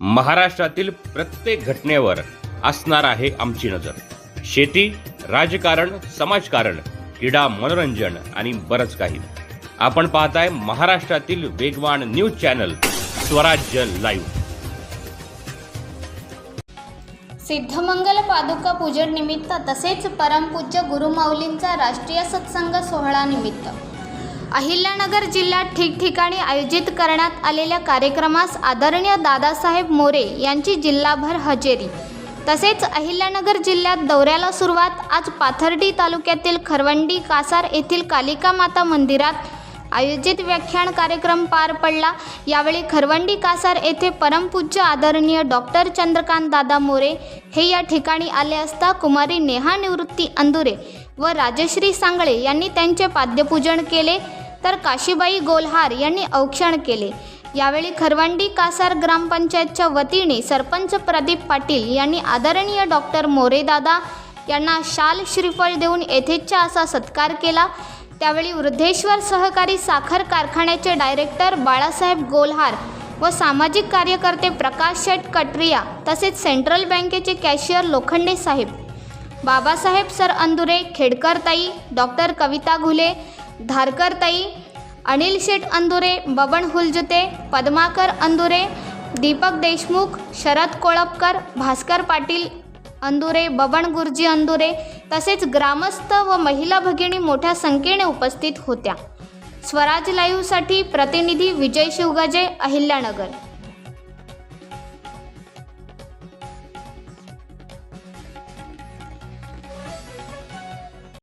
महाराष्ट्रातील प्रत्येक घटनेवर असणार आहे आमची नजर. शेती राजकारण समाजकारण क्रीडा मनोरंजन आणि बरंच काही. आपण पाहताय महाराष्ट्रातील वेगवान न्यूज चॅनल स्वराज्य लाईव्ह. सिद्धमंगल पादुका पूजन निमित्त तसेच परमपूज्य गुरुमाऊलींचा राष्ट्रीय सत्संग सोहळा निमित्त. अहिल्यानगर जिल्ह्यात ठिकठिकाणी आयोजित करण्यात आलेल्या कार्यक्रमास आदरणीय दादासाहेब मोरे यांची जिल्हाभर हजेरी. तसेच अहिल्यानगर जिल्ह्यात दौऱ्याला सुरुवात आज पाथर्डी तालुक्यातील खरवंडी कासार येथील कालिका माता मंदिरात आयोजित व्याख्यान कार्यक्रम पार पडला. यावेळी खरवंडी कासार येथे परमपूज्य आदरणीय डॉक्टर चंद्रकांत दादा मोरे हे या ठिकाणी आले असता कुमारी नेहा निवृत्ती अंदुरे व राजश्री सांगळे यांनी त्यांचे पाद्यपूजन केले तर काशीबाई गोलहार यांनी औक्षण केले. यावेळी खरवंडी कासार ग्रामपंचायतच्या वतीने सरपंच प्रदीप पाटील यांनी आदरणीय डॉक्टर मोरेदादा यांना शाल श्रीफळ देऊन येथेच्छा असा सत्कार केला. त्यावेळी वृद्धेश्वर सहकारी साखर कारखान्याचे डायरेक्टर बाळासाहेब गोलहार व सामाजिक कार्यकर्ते प्रकाश शेट कटरिया तसेच सेंट्रल बँकेचे कॅशियर लोखंडे साहेब बाबासाहेब सर अंदुरे खेडकरताई डॉक्टर कविता घुले धारकरताई अनिल शेठ अंदुरे बबन हुलजुते पद्माकर अंदुरे दीपक देशमुख शरद कोळपकर भास्कर पाटील अंदुरे बबन गुरुजी अंदुरे तसेच ग्रामस्थ व महिला भगिनी मोठ्या संख्येने उपस्थित होत्या. स्वराज लाईव्हसाठी प्रतिनिधी विजय शिवगाजे अहिल्यानगर.